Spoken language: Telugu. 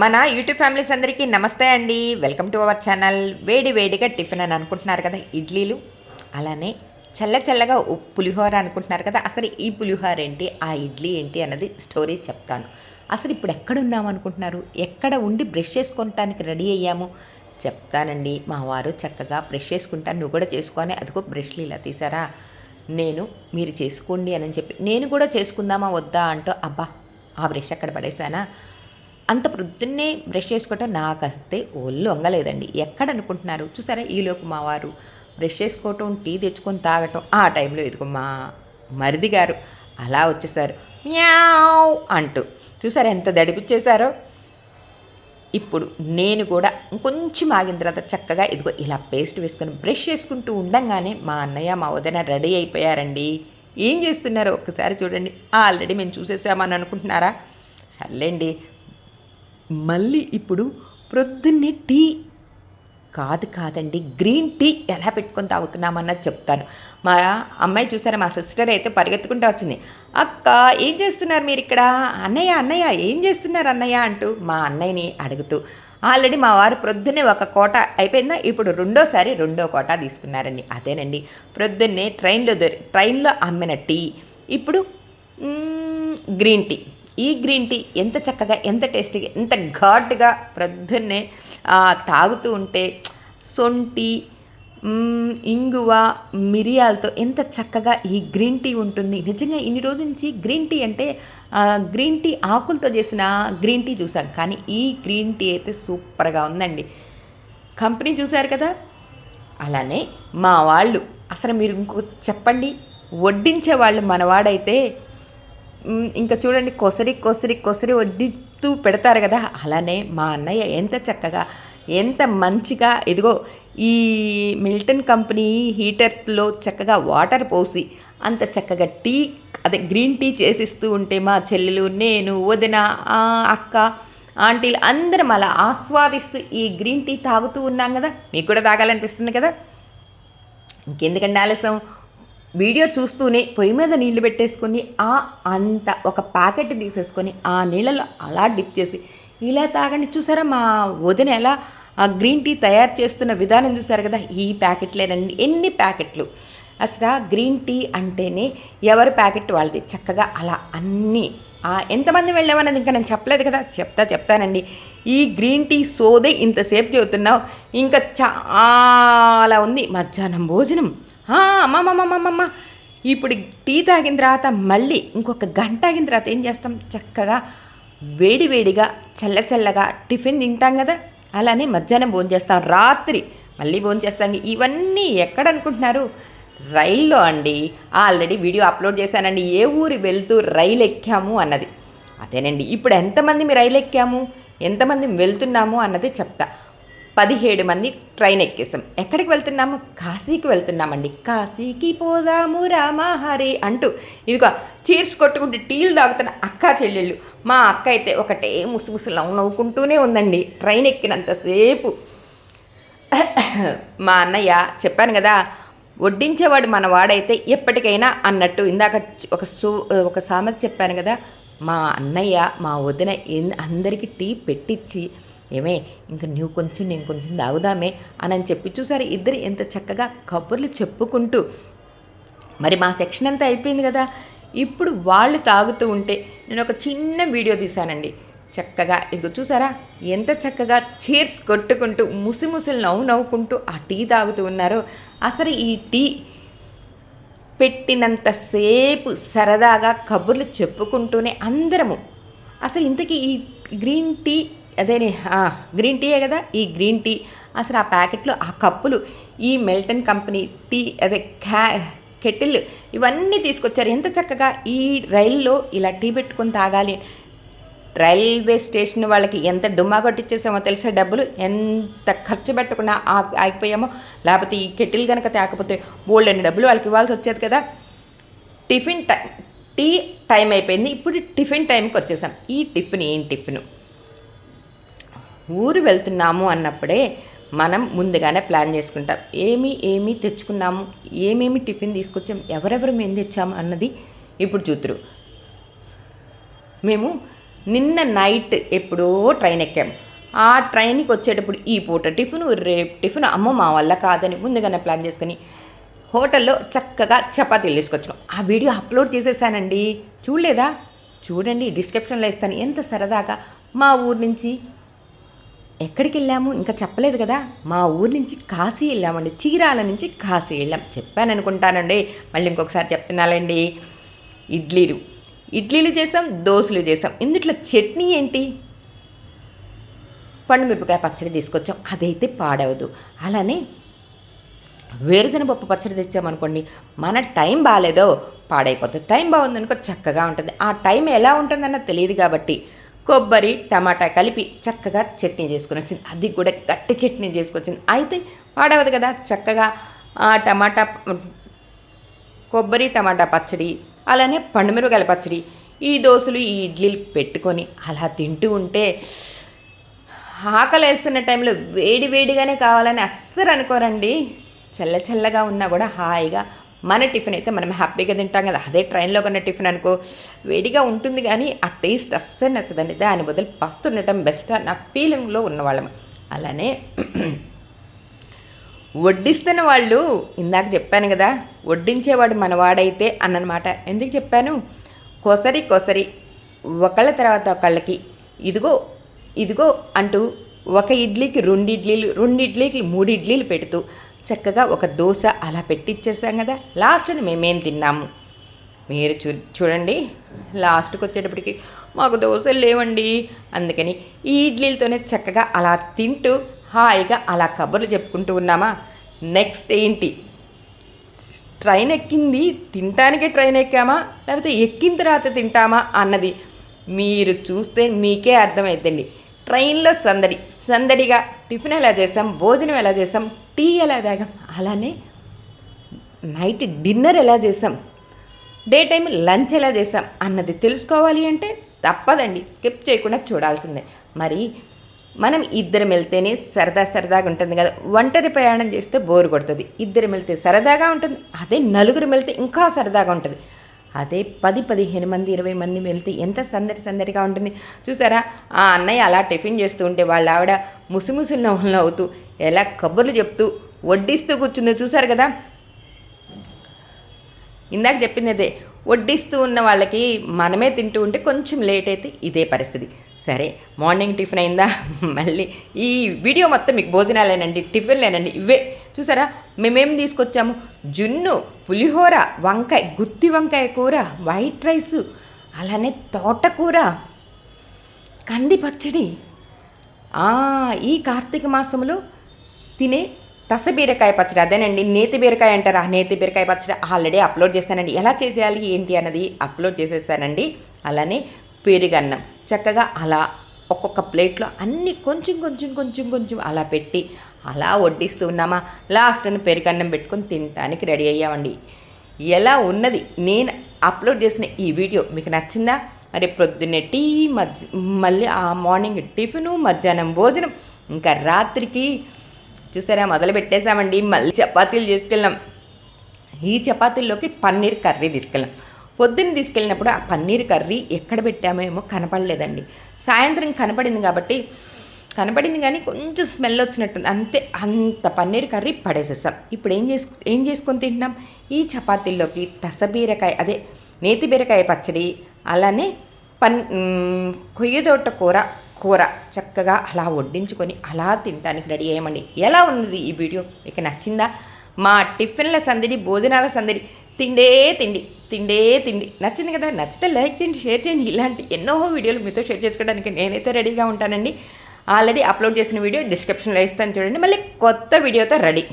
మన యూట్యూబ్ ఫ్యామిలీస్ అందరికీ నమస్తే అండి. వెల్కమ్ టు అవర్ ఛానల్ వేడి వేడిగా టిఫిన్ అని అనుకుంటున్నారు కదా ఇడ్లీలు. అలానే చల్ల చల్లగా పులిహోర అనుకుంటున్నారు కదా అసలు ఈ పులిహోర ఏంటి ఆ ఇడ్లీ ఏంటి అన్నది స్టోరీ చెప్తాను. అసలు ఇప్పుడు ఎక్కడ ఉన్నాం అనుకుంటున్నారు? ఎక్కడ ఉండి బ్రష్ చేసుకోవటానికి రెడీ అయ్యాము? చెప్తానండి. మా వారు చక్కగా బ్రష్ చేసుకుంటాను నువ్వు కూడా చేసుకొని అదిగో బ్రష్లు ఇలా తీసారా నేను మీరు చేసుకోండి అని చెప్పి నేను కూడా చేసుకుందామా వద్దా అంటూ అబ్బా ఆ బ్రష్ అక్కడ పడేసానా అంత ప్రొద్దున్నే బ్రష్ చేసుకోవటం నాకు వస్తే ఒళ్ళు వంగలేదండి. ఎక్కడ అనుకుంటున్నారు చూసారా ఈలోపు మా వారు బ్రష్ చేసుకోవటం టీ తెచ్చుకొని తాగటం ఆ టైంలో ఇదిగో మా మరిది గారు అలా వచ్చేసారు. మ్యావ్ అంటూ. చూసారా ఎంత దడిపిచ్చేశారో? ఇప్పుడు నేను కూడా ఇంకొంచెం ఆగిన తర్వాత చక్కగా ఇదిగో ఇలా పేస్ట్ వేసుకొని బ్రష్ చేసుకుంటూ ఉండంగానే మా అన్నయ్య మా వదిన రెడీ అయిపోయారండి. ఏం చేస్తున్నారో ఒక్కసారి చూడండి. ఆల్రెడీ మేము చూసేసామని అనుకుంటున్నారా? సర్లేండి. మళ్ళీ ఇప్పుడు ప్రొద్దున్నే టీ. కాదు కాదండి గ్రీన్ టీ ఎలా పెట్టుకొని తాగుతున్నామన్నది చెప్తాను. మా అమ్మాయి చూసారా మా సిస్టర్ అయితే పరిగెత్తుకుంటూ వచ్చింది. అక్క ఏం చేస్తున్నారు మీరు ఇక్కడ అన్నయ్య అన్నయ్య ఏం చేస్తున్నారు అన్నయ్య? అంటూ మా అన్నయ్యని అడుగుతూ ఆల్రెడీ మా వారు ప్రొద్దున్నే ఒక కోట అయిపోయిందా? ఇప్పుడు రెండోసారి రెండో కోట తీసుకున్నారండి. అదేనండి ప్రొద్దున్నే ట్రైన్లో దొరి ట్రైన్లో అమ్మిన టీ. ఇప్పుడు గ్రీన్ టీ. ఈ గ్రీన్ టీ ఎంత చక్కగా ఎంత టేస్టీగా ఎంత ఘాటుగా ప్రొద్దున్నే తాగుతూ ఉంటే సొంటి ఇంగువ మిరియాలతో ఎంత చక్కగా ఈ గ్రీన్ టీ ఉంటుంది. నిజంగా ఇన్ని రోజుల నుంచి గ్రీన్ టీ అంటే గ్రీన్ టీ ఆకులతో చేసిన గ్రీన్ టీ చూసాం కానీ ఈ గ్రీన్ టీ అయితే సూపర్గా ఉందండి. కంపెనీ చూశారు కదా? అలానే మా వాళ్ళు అసలు మీరు ఇంకొక చెప్పండి వడ్డించే వాళ్ళు మనవాడైతే ఇంకా చూడండి కొసరి కొసరి కొసరి వడ్డిస్తూ పెడతారు కదా. అలానే మా అన్నయ్య ఎంత చక్కగా ఎంత మంచిగా ఇదిగో ఈ మిల్టన్ కంపెనీ హీటర్లో చక్కగా వాటర్ పోసి అంత చక్కగా టీ అదే గ్రీన్ టీ చేసిస్తూ ఉంటే మా చెల్లెలు నేను వదిన అక్క ఆంటీలు అందరం అలా ఆస్వాదిస్తూ ఈ గ్రీన్ టీ తాగుతూ ఉన్నాం కదా. మీకు కూడా తాగాలనిపిస్తుంది కదా? ఇంకెందుకండి ఆలస్యం? వీడియో చూస్తూనే పొయ్యి మీద నీళ్ళు పెట్టేసుకొని ఆ అంత ఒక ప్యాకెట్ తీసేసుకొని ఆ నీళ్ళలో అలా డిప్ చేసి ఇలా తాగండి. చూసారా మా వదిన ఎలా ఆ గ్రీన్ టీ తయారు చేస్తున్న విధానం చూసారు కదా? ఈ ప్యాకెట్లేనండి. ఎన్ని ప్యాకెట్లు? అసలు గ్రీన్ టీ అంటేనే ఎవరి ప్యాకెట్ వాళ్ళది. చక్కగా అలా అన్నీ. ఎంతమంది వెళ్ళామన్నది ఇంకా నేను చెప్పలేదు కదా? చెప్తా చెప్తానండి. ఈ గ్రీన్ టీ సోదే ఇంతసేపు చెబుతున్నావు ఇంకా చాలా ఉంది. మధ్యాహ్నం భోజనం. అమ్మమ్మమ్మమ్మమ్మ ఇప్పుడు టీ తాగిన తర్వాత మళ్ళీ ఇంకొక గంట ఆగిన తర్వాత ఏం చేస్తాం? చక్కగా వేడి వేడిగా చల్ల చల్లగా టిఫిన్ తింటాం కదా? అలానే మధ్యాహ్నం భోజనం చేస్తాం. రాత్రి మళ్ళీ భోజనం చేస్తాం. ఇవన్నీ ఎక్కడ అనుకుంటున్నారు? రైల్లో అండి. ఆల్రెడీ వీడియో అప్లోడ్ చేశానండి. ఏ ఊరి వెళ్తూ రైలు ఎక్కాము అన్నది. అదేనండి. ఇప్పుడు ఎంతమంది మీ రైలు ఎక్కాము? ఎంతమంది వెళ్తున్నాము అన్నది చెప్తా. పదిహేడు మంది ట్రైన్ ఎక్కేసాం ఎక్కడికి వెళ్తున్నాము? కాశీకి వెళ్తున్నామండి. కాశీకి పోదాము రామహరి అంటూ ఇదిగో చీర్స్ కొట్టుకుంటూ టీలు తాగుతున్న అక్క చెల్లెళ్ళు. మా అక్క అయితే ఒకటే ముసుముసు లవ్ నవ్వుకుంటూనే ఉందండి. ట్రైన్ ఎక్కినంతసేపు మా అన్నయ్య చెప్పాను కదా వడ్డించేవాడు మన వాడైతే ఎప్పటికైనా అన్నట్టు ఇందాక ఒక సూ ఒక సామెత చెప్పాను కదా మా అన్నయ్య మా వదిన అందరికీ టీ పెట్టించి ఏమే ఇంక నువ్వు కొంచెం నేను కొంచెం తాగుదామే అని అని చెప్పి చూసారు ఇద్దరు ఎంత చక్కగా కబుర్లు చెప్పుకుంటూ. మరి మా సెక్షన్ అంతా అయిపోయింది కదా ఇప్పుడు వాళ్ళు తాగుతూ ఉంటే నేను ఒక చిన్న వీడియో తీశానండి. చక్కగా ఇంక చూసారా ఎంత చక్కగా చీర్స్ కొట్టుకుంటూ ముసిముసిలు నవ్వు నవ్వుకుంటూ ఆ టీ తాగుతూ ఉన్నారో. అసలు ఈ టీ పెట్టినంతసేపు సరదాగా కబుర్లు చెప్పుకుంటూనే అందరము. అసలు ఇంతకీ ఈ గ్రీన్ టీ అదేనే గ్రీన్ టీయే కదా? ఈ గ్రీన్ టీ అసలు ఆ ప్యాకెట్లో ఆ కప్పులు ఈ మెల్టన్ కంపెనీ టీ అదే క్యా కెటిల్ ఇవన్నీ తీసుకొచ్చారు. ఎంత చక్కగా ఈ రైల్లో ఇలా టీ పెట్టుకొని తాగాలి. రైల్వే స్టేషన్ వాళ్ళకి ఎంత డుమ్మా కొట్టించేసామో తెలిసే డబ్బులు? ఎంత ఖర్చు పెట్టకుండా ఆగిపోయామో? లేకపోతే ఈ కెటిల్ కనుక తేకపోతే బోల్డ్ డబ్బులు వాళ్ళకి ఇవ్వాల్సి వచ్చేది కదా? టిఫిన్ టైం టీ టైం అయిపోయింది. ఇప్పుడు టిఫిన్ టైంకి వచ్చేసాం. ఈ టిఫిన్ ఏం టిఫిన్? ఊరు వెళ్తున్నాము అన్నప్పుడే మనం ముందుగానే ప్లాన్ చేసుకుంటాం. ఏమి ఏమి తెచ్చుకున్నాము? ఏమేమి టిఫిన్ తీసుకొచ్చాం? ఎవరెవరు మేము తెచ్చాము అన్నది ఇప్పుడు చూతురు మేము నిన్న నైట్ ఎప్పుడో ట్రైన్ ఎక్కాం. ఆ ట్రైన్కి వచ్చేటప్పుడు ఈ పూట టిఫిన్ రేపు టిఫిన్ అమ్మ మా వల్ల కాదని ముందుగానే ప్లాన్ చేసుకుని హోటల్లో చక్కగా చపాతీలు తీసుకొచ్చాం. ఆ వీడియో అప్లోడ్ చేసేసానండి. చూడలేదా? చూడండి డిస్క్రిప్షన్లో ఇస్తాను. ఎంత సరదాగా మా ఊరు నుంచి ఎక్కడికి వెళ్ళాము ఇంకా చెప్పలేదు కదా. మా ఊరు నుంచి కాశీ వెళ్ళామండి. చీరాల నుంచి కాశీ వెళ్ళాం. చెప్పాను అనుకుంటానండి మళ్ళీ ఇంకొకసారి చెప్తున్నానండి ఇడ్లీలు. ఇడ్లీలు చేసాం దోశలు చేసాం. ఇందుట్లో చట్నీ ఏంటి? పండుమిరపకాయ పచ్చడి తీసుకొచ్చాం. అదైతే పాడవదు. అలానే వేరుశనగ పప్పు పచ్చడి తెచ్చామనుకోండి మన టైం బాగాలేదో పాడైపోతుంది. టైం బాగుందనుకో చక్కగా ఉంటుంది. ఆ టైం ఎలా ఉంటుందన్న తెలియదు కాబట్టి కొబ్బరి టమాటా కలిపి చక్కగా చట్నీ చేసుకుని వచ్చింది. అది కూడా గట్టి చట్నీ చేసుకొచ్చింది. అయితే పాడవదు కదా చక్కగా ఆ టమాటా కొబ్బరి టమాటా పచ్చడి అలానే పండుమిరపకాయల పచ్చడి ఈ దోశలు ఈ ఇడ్లీలు పెట్టుకొని అలా తింటూ ఉంటే ఆకలి వేస్తున్న టైంలో వేడి వేడిగానే కావాలని అస్సలు అనుకోరండి. చల్ల చల్లగా ఉన్నా కూడా హాయిగా మన టిఫిన్ అయితే మనం హ్యాపీగా తింటాం కదా. అదే ట్రైన్లో కొన్న టిఫిన్ అనుకో వేడిగా ఉంటుంది కానీ ఆ టేస్ట్ అస్సలు నచ్చదండి. దాని బదులు పస్తు ఉండటం బెస్ట్ నా ఫీలింగ్లో ఉన్నవాళ్ళం. అలానే వడ్డిస్తున్న వాళ్ళు ఇందాక చెప్పాను కదా వడ్డించేవాడు మనవాడైతే అన్నమాట. ఎందుకు చెప్పాను? కొసరి కొసరి ఒకళ్ళ తర్వాత ఒకళ్ళకి ఇదిగో ఇదిగో అంటూ ఒక ఇడ్లీకి రెండు ఇడ్లీలు రెండు ఇడ్లీకి మూడు ఇడ్లీలు పెడుతూ చక్కగా ఒక దోశ అలా పెట్టిచ్చేసాం కదా. లాస్ట్ని మేమేం తిన్నాము? మీరు చూ చూడండి. లాస్ట్కి వచ్చేటప్పటికి మాకు దోశలు లేవండి అందుకని ఈ ఇడ్లీలతోనే చక్కగా అలా తింటూ హాయిగా అలా కబుర్లు చెప్పుకుంటూ ఉన్నామా? నెక్స్ట్ ఏంటి? ట్రైన్ ఎక్కింది తినటానికే ట్రైన్ ఎక్కామా లేకపోతే ఎక్కిన తర్వాత తింటామా? అన్నది మీరు చూస్తే మీకే అర్థమవుతుంది ట్రైన్లో సందడి. సందడిగా టిఫిన్ ఎలా చేసాం భోజనం ఎలా చేసాం టీ ఎలా తాగాం? అలానే నైట్ డిన్నర్ ఎలా చేసాం డే టైం లంచ్ ఎలా చేసాం అన్నది తెలుసుకోవాలి అంటే తప్పదండి. స్కిప్ చేయకుండా చూడాల్సిందే. మరి మనం ఇద్దరం వెళ్తేనే సరదా సరదాగా ఉంటుంది కదా. ఒంటరి ప్రయాణం చేస్తే బోరు కొడుతుంది. ఇద్దరం వెళ్తే సరదాగా ఉంటుంది. అదే నలుగురు వెళ్తే ఇంకా సరదాగా ఉంటుంది. అదే పది పదిహేను మంది ఇరవై మంది వెళ్తే ఎంత సందడి సందడిగా ఉంటుంది. చూసారా? ఆ అన్నయ్య అలా టిఫిన్ చేస్తూ ఉంటే వాళ్ళ ఆవిడ ముసిముసి నవ్వులు అవుతూ ఎలా కబుర్లు చెప్తూ వడ్డిస్తూ కూర్చుందో చూసారు కదా? ఇందాక చెప్పింది అదే వడ్డిస్తూ ఉన్న వాళ్ళకి మనమే తింటూ ఉంటే కొంచెం లేట్ అయితే ఇదే పరిస్థితి. సరే మార్నింగ్ టిఫిన్ అయిందా? మళ్ళీ ఈ వీడియో మొత్తం మీకు భోజనాలేనండి టిఫిన్లేనండి ఇవే. చూసారా? మేమేం తీసుకొచ్చాము? జున్ను పులిహోర వంకాయ గుత్తి వంకాయ కూర వైట్ రైసు అలానే తోటకూర కంది పచ్చడి. ఈ కార్తీక మాసంలో తినే తస బీరకాయ పచ్చడి అదేనండి. నేతి బీరకాయ అంటారు? ఆ నేతి బీరకాయ పచ్చడి ఆల్రెడీ అప్లోడ్ చేశానండి. ఎలా చేసేయాలి? ఏంటి అన్నది అప్లోడ్ చేసేసానండి. అలానే పెరుగన్నం. చక్కగా అలా ఒక్కొక్క ప్లేట్లో అన్నీ కొంచెం కొంచెం కొంచెం కొంచెం అలా పెట్టి అలా వడ్డిస్తూ ఉన్నామా? లాస్ట్ని పెరుగన్నం పెట్టుకొని తినడానికి రెడీ అయ్యామండి. ఎలా ఉన్నది? నేను అప్లోడ్ చేసిన ఈ వీడియో మీకు నచ్చిందా? మరి ప్రొద్దున్నే టీ మధ్య మళ్ళీ ఆ మార్నింగ్ టిఫిను మధ్యాహ్నం భోజనం ఇంకా రాత్రికి చూసారా? మొదలు పెట్టేశామండి. మళ్ళీ చపాతీలు తీసుకెళ్ళాం ఈ చపాతీల్లోకి పన్నీర్ కర్రీ తీసుకెళ్ళాం. పొద్దున్న తీసుకెళ్ళినప్పుడు ఆ పన్నీర్ కర్రీ ఎక్కడ పెట్టామేమో కనపడలేదండి. సాయంత్రం కనపడింది కాబట్టి కనపడింది కానీ కొంచెం స్మెల్ వచ్చినట్టుంది. అంతే అంత పన్నీర్ కర్రీ పడేసేసాం. ఇప్పుడు ఏం చేసు ఏం చేసుకొని తింటున్నాం? ఈ చపాతీల్లోకి తసబీరకాయ అదే నేతి బీరకాయ పచ్చడి అలానే పన్ కొయ్యదోట కూర కూర చక్కగా అలా వడ్డించుకొని అలా తినడానికి రెడీ అయ్యమండి. ఎలా ఉన్నది ఈ వీడియో? మీకు నచ్చిందా? మా టిఫిన్ల సందడి భోజనాల సందడి తిండే తిండి తిండే తిండి. నచ్చింది కదా? నచ్చితే లైక్ చేయండి షేర్ చేయండి. ఇలాంటి ఎన్నో వీడియోలు మీతో షేర్ చేసుకోవడానికి నేనైతే రెడీగా ఉంటానండి. ఆల్రెడీ అప్లోడ్ చేసిన వీడియో డిస్క్రిప్షన్లో ఇస్తాను చూడండి. మళ్ళీ కొత్త వీడియోతో రెడీ.